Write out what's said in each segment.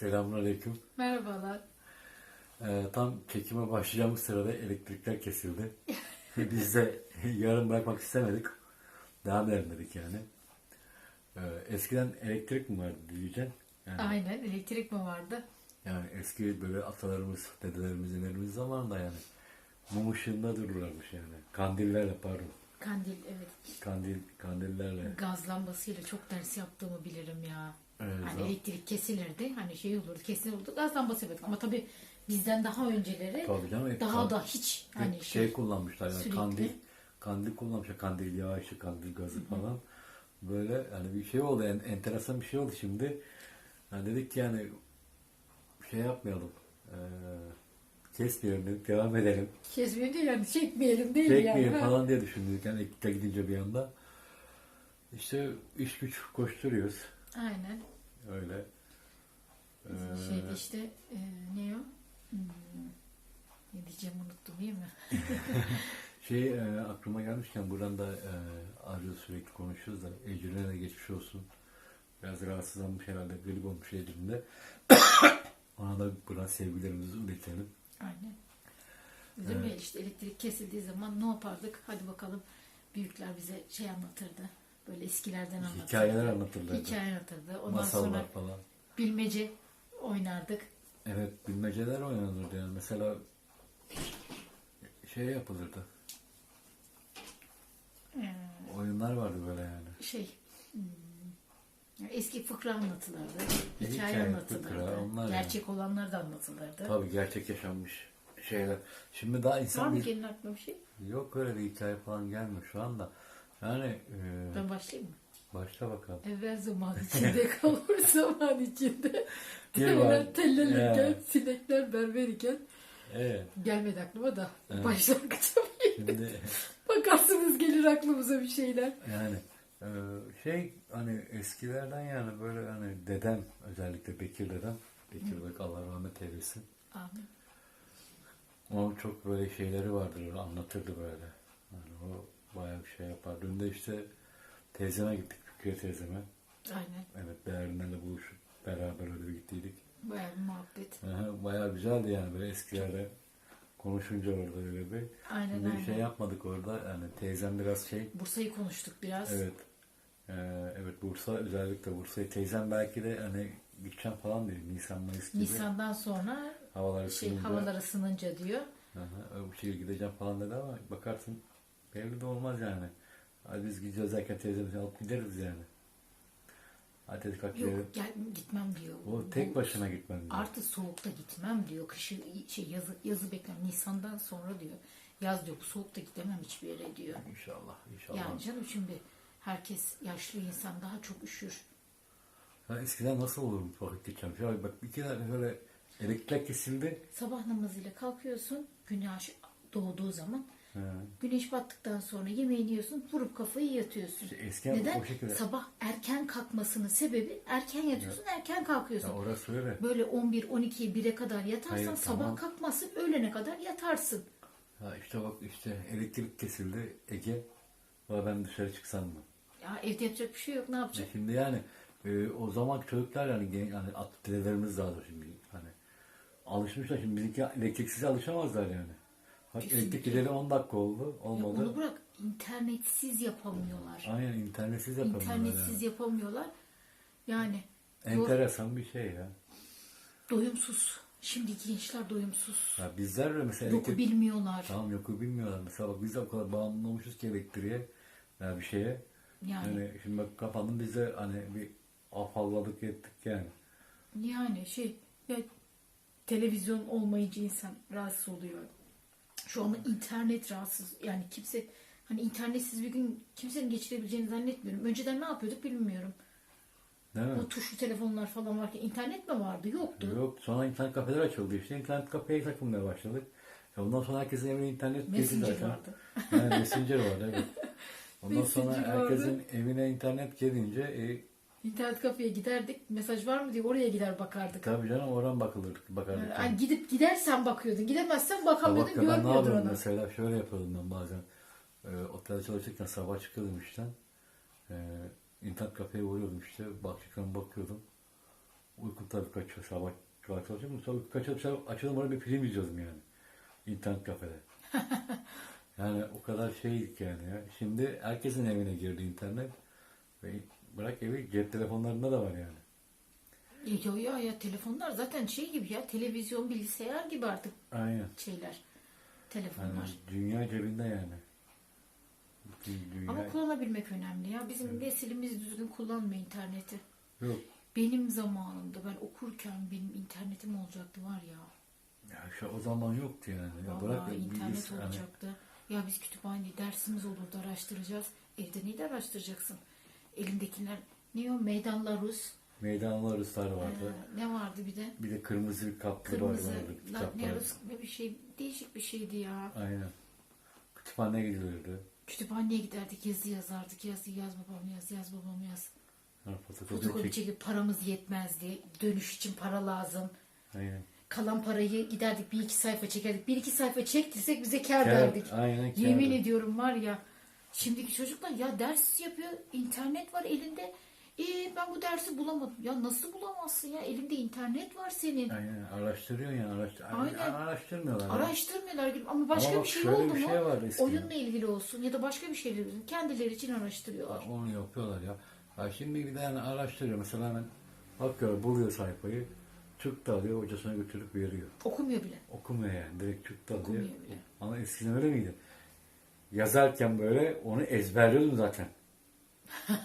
Selamünaleyküm. Merhabalar. Ee, tam çekime başlayacağımız sırada elektrikler kesildi. Biz de yarım bırakmak istemedik. Devam edelim dedik yani. Ee, eskiden elektrik mi vardı diyeceksin? Yani, Aynen elektrik mi vardı? yani eski böyle atalarımız, dedelerimiz, nelerimiz zamanında yani mum ışığında dururlarmış yani. Kandillerle pardon. Kandil evet. Kandil, kandillerle. Gaz lambasıyla çok ders yaptığımı bilirim ya. Evet, hani elektrik kesilirdi. Hani şey olurdu kesin olurdu. Gaz lambası yapıyorduk. Ama tabii bizden daha önceleri Tabii canım. daha kan- da hiç hani şey, şey, kullanmışlar yani sürekli. kandil kandil kullanmışlar kandil yağı işi kandil gazı falan böyle yani bir şey oldu en, enteresan bir şey oldu şimdi yani dedik ki yani şey yapmayalım eee kesmeyelim devam edelim kesmiyor değil yani çekmeyelim değil çekmeyelim yani. falan diye düşündük yani gidince bir anda işte iş güç koşturuyoruz Aynen. öyle Bizim Eee, şeyde işte e, ne o? Hmm, ne diyeceğim unuttum değil mi? Şey e, aklıma gelmişken buradan da e, Arzu sürekli konuşuyoruz da Ecrin'e de geçmiş olsun. Biraz rahatsızlanmış herhalde grip olmuş Ecrin'de. Ona da buradan sevgilerimizi iletelim. Aynen. Dedim ya işte elektrik kesildiği zaman ne yapardık? Hadi bakalım büyükler bize şey anlatırdı. Böyle eskilerden anlatırdı. Hikayeler anlatırlardı. Hikaye anlatırdı. Ondan Masallar sonra falan. bilmece oynardık. Evet bilmeceler oynanırdı yani. Mesela şey yapılırdı. Ee, Oyunlar vardı böyle yani. şey hmm, eski fıkra anlatılırdı. Hikaye, Hikaye, anlatılırdı. fıkra, onlar Gerçek olanlar da anlatılırdı. Tabii gerçek yaşanmış şeyler. Şimdi daha Var insan mı bir... gelin aklına bir şey? Yok öyle bir hikaye falan gelmiyor şu anda. Yani e, Ben başlayayım mı? başla bakalım. Evvel zaman içinde kalır zaman içinde. Bir var. Devler tellelirken, Evet. sinekler berber iken Evet. gelmedi aklıma da Evet. başlangıçta Şimdi bakarsınız gelir aklımıza bir şeyler. yani e, şey hani eskilerden yani böyle hani dedem özellikle Bekir dedem Bekir Bek Allah rahmet eylesin. Amin. Onun çok böyle şeyleri vardır öyle anlatırdı böyle. Yani o bayağı bir şey yapar. Dün de işte teyzeme gittik Fikriye teyzeme. Aynen. Evet değerlerle buluşup beraber öyle bir gittiydik. Bayağı bir muhabbet. Aha, bayağı güzeldi yani böyle eskilerde konuşunca orada öyle bir. Aynen Şimdi bir aynen. şey yapmadık orada. Yani teyzem biraz şey Bursa'yı konuştuk biraz. Evet. Ee, evet Bursa özellikle Bursa'yı teyzem belki de hani gideceğim falan diyor. Nisan Mayıs gibi. Nisan'dan sonra havalar şey ısınınca. havalar ısınınca diyor. Aha, bu şeye gideceğim falan dedi ama bakarsın belli de olmaz yani. Hadi biz gideceğiz derken teyzemizi alıp gideriz yani. Hadi gidelim. Yok gel gitmem diyor. O tek Bu- başına gitmem diyor. Artı soğukta gitmem diyor. Kışı şey yazı yazı bekler. Nisan'dan sonra diyor. Yaz diyor bu soğukta gidemem hiçbir yere diyor. İnşallah inşallah. Yani canım şimdi herkes yaşlı insan daha çok üşür. Ha, eskiden nasıl olur bu vakit geçeceğim? Şöyle bak bir kere böyle elektrik kesildi. Sabah namazıyla kalkıyorsun. Güneş doğduğu zaman. Ha. Güneş battıktan sonra yemeğini yiyorsun. Vurup kafayı yatıyorsun. İşte eskiden Neden? o şekilde. Sabah erken kalkmasının sebebi erken yatıyorsun, erken kalkıyorsun. Ya orası öyle. Böyle 11, 12, 1'e kadar yatarsan Hayır, sabah tamam. kalkmazsın, öğlene kadar yatarsın. Ha işte bak işte elektrik kesildi Ege. Valla ben dışarı çıksam mı? Ya evde yapacak bir şey yok, ne Ya yapacak? şimdi yani e, o zaman çocuklar yani yani dedelerimiz daha da şimdi hani alışmışlar şimdi bizimki elektriksiz alışamazlar yani. Elektrik gideli 10 dakika oldu Ya olmadı. onu bırak, internetsiz yapamıyorlar. Aynen internetsiz yapamıyorlar. İnternetsiz yani. yapamıyorlar. Yani Enteresan bir şey ya. doyumsuz. Şimdiki gençler doyumsuz. ya bizler de mesela Yoku elektrik bilmiyorlar. tamam yoku bilmiyorlar. Mesela bak biz de o kadar bağımlıymışız ki elektriğe ya bir şeye. Yani Yani şimdi bak kapandı biz de hani bir afalladık ettik yani. yani şey ya televizyon olmayınca insan rahatsız oluyor. Şu anda internet rahatsız. Yani kimse hani internetsiz bir gün kimsenin geçirebileceğini zannetmiyorum. Önceden ne yapıyorduk bilmiyorum. Değil mi? O tuşlu telefonlar falan varken internet mi vardı? Yoktu. Yok sonra internet kafeler açıldı işte. İnternet kafeye takılmaya başladık. Ya ondan sonra herkesin evine internet girdi Messenger zaten. vardı. Yani Messenger vardı evet. Ondan sonra herkesin evine internet gelince e, İnternet kafeye giderdik. Mesaj var mı diye oraya gider bakardık. tabii canım oradan bakılır, bakardık. Yani gidip gidersen bakıyordun. Gidemezsen bakamıyordun. Sabah ben ne Görmüyordun yapıyordum onu. mesela şöyle yapıyordum ben bazen. E, otelde çalışırken sabah çıkıyordum işten. E, internet kafeye uğruyordum işte. Bakışıktan bakıyordum. uykum tabii kaçıyor sabah sabah çalışıyorum. Sonra uykum kaçıyor dışarı açalım orada bir film izliyordum yani. İnternet kafede. yani o kadar şeydik yani ya. Şimdi herkesin evine girdi internet. Ve bırak evi cep telefonlarında da var yani. Ya, ya ya telefonlar zaten şey gibi ya televizyon bilgisayar gibi artık Aynen. şeyler. Yani Telefonlar. dünya cebinde yani. Bütün dünya. Ama kullanabilmek önemli ya. Bizim neslimiz düzgün kullanmıyor interneti. Yok. Benim zamanımda ben okurken benim internetim olacaktı var ya. Ya şu o zaman yoktu yani. Ya bırak internet bilgis- olacaktı. Ya biz kütüphane dersimiz olurdu araştıracağız. Evde neyi araştıracaksın? Elindekiler ne o meydanlar Rus. Ruslar vardı. Ee, ne vardı bir de? Bir de kırmızı bir kaplı Kırmızı. vardı. Kitap ne. Rus bir şey değişik bir şeydi ya. Aynen. Kütüphaneye gidilirdi. Kütüphaneye giderdik yazı yazardık. Yazı yaz babam yaz yaz babam yaz. Ha, fotokopi Fotokopi çek. çekip paramız yetmezdi. Dönüş için para lazım. Aynen. Kalan parayı giderdik bir iki sayfa çekerdik. Bir iki sayfa çektirsek bize kar Kâr- derdik. aynen kârdı. Yemin ediyorum var ya. Şimdiki çocuklar ya ders yapıyor. internet var elinde. E ben bu dersi bulamadım. Ya nasıl bulamazsın ya? Elinde internet var senin. Aynen. Araştırıyor yani. Araştır Aynen. Araştırmıyorlar. ya. Araştırmıyorlar gibi ama başka Ama bir şey oldu bir mu? şey var eskiden. Oyunla ilgili olsun ya da başka bir şeyle olsun. Kendileri için araştırıyorlar. Onu yapıyorlar ya. ya şimdi bir de yani araştırıyor. Mesela hemen bakıyor, buluyor sayfayı. Çıktı alıyor, hocasına götürüp veriyor. Okumuyor bile. Okumuyor yani. Direkt çıktı alıyor. Okumuyor bile. Ama eskiden öyle miydi? Yazarken böyle onu ezberliyordum zaten.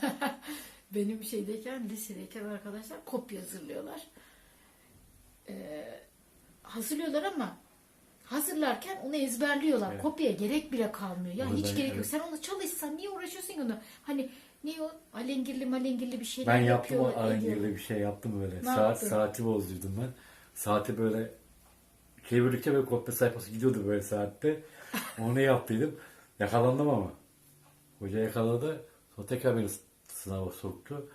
Benim şeydeyken, lisedeyken arkadaşlar kopya hazırlıyorlar. Ee, hazırlıyorlar ama hazırlarken onu ezberliyorlar. Evet. Kopya gerek bile kalmıyor. Ya Bunu hiç gerek yok. evet. Sen onu çalışsan niye uğraşıyorsun onu? Hani ne o alengirli malengirli bir şeyler Ben yaptım o arengirli bir şey yaptım böyle. Ne Saat yaptın? saati bozduydum ben. Saati böyle çevirdikçe böyle kopya sayfası gidiyordu böyle saatte. Onu yaptıydım. Yakalandım ama. Hoca yakaladı. Sonra tekrar beni sınava soktu.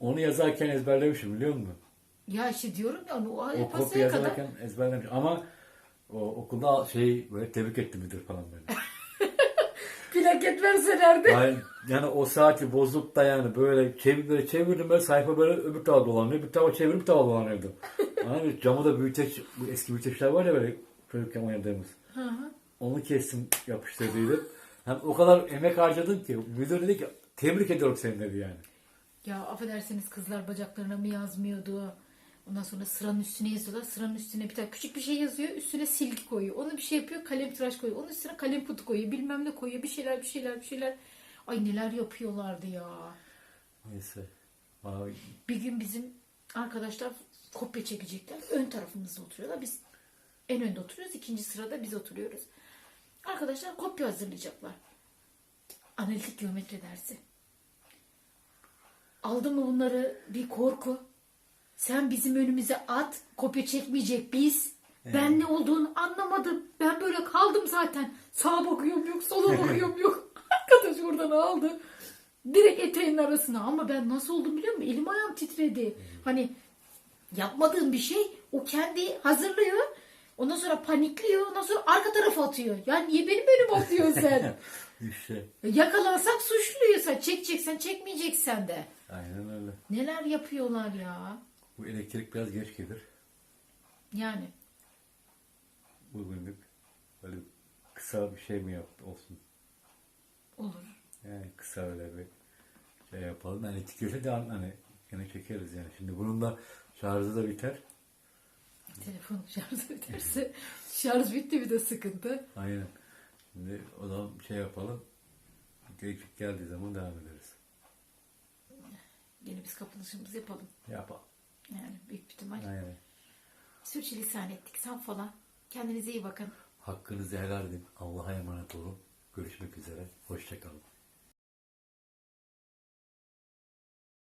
Onu yazarken ezberlemişim biliyor musun? Ya işte diyorum ya onu o O kopya yapasıya kadar yazarken ezberlemişim. Ama o okulda şey böyle tebrik etti müdür falan beni. plaket verselerdi. Yani, yani o saati bozup da yani böyle, çevir, böyle çevirdim böyle sayfa böyle öbür tarafa dolanıyor. Bir tarafa çevirip bir tarafa dolanıyordu. Hani camı da büyüteç, bu eski büyüteçler var ya böyle çocukken oynadığımız. Hı hı. Onu kestim yapıştırdıydım. Hem o kadar emek harcadım ki müdür dedi ki tebrik ediyorum seni dedi yani. Ya affedersiniz kızlar bacaklarına mı yazmıyordu? Ondan sonra sıranın üstüne yazıyorlar. Sıranın üstüne bir tane küçük bir şey yazıyor. Üstüne silgi koyuyor. Onu bir şey yapıyor. Kalem tıraş koyuyor. Onun üstüne kalem kutu koyuyor. Bilmem ne koyuyor. Bir şeyler bir şeyler bir şeyler. Ay neler yapıyorlardı ya. Neyse. Vay, Bir gün bizim arkadaşlar kopya çekecekler. Ön tarafımızda oturuyorlar. Biz en önde oturuyoruz. ikinci sırada biz oturuyoruz. Arkadaşlar kopya hazırlayacaklar. Analitik geometri dersi. Aldı mı bunları bir korku. Sen bizim önümüze at. Kopya çekmeyecek biz. Ben ne olduğunu anlamadım. Ben böyle kaldım zaten. Sağa bakıyorum yok, sola bakıyorum yok. Arkadaş oradan aldı. Direkt eteğinin arasına. Ama ben nasıl oldum biliyor musun? Elim ayağım titredi. Hani yapmadığım bir şey o kendi hazırlıyor. Ondan sonra panikliyor. Ondan sonra arka tarafa atıyor. Ya niye benim önüme atıyorsun sen? işte. Yakalansak suçluyuz. Sen çekeceksen çekmeyeceksen de. Aynen öyle. Neler yapıyorlar ya. Bu elektrik biraz geç gelir. Yani. Bugünlük böyle kısa bir şey mi yaptı olsun. Olur. Yani kısa öyle bir şey yapalım. Yani etikete devam hani yine çekeriz yani. Şimdi bunun da şarjı da biter. Telefon şarjı biterse şarj bitti bir de sıkıntı. Aynen. Şimdi o zaman şey yapalım. Gelecek geldiği zaman devam ederiz. Yine biz kapanışımızı yapalım. Yapalım. Yani büyük bir ihtimal. Aynen. Sürçülisan ettik. Sen falan. Kendinize iyi bakın. Hakkınızı helal edin. Allah'a emanet olun. Görüşmek üzere. Hoşçakalın.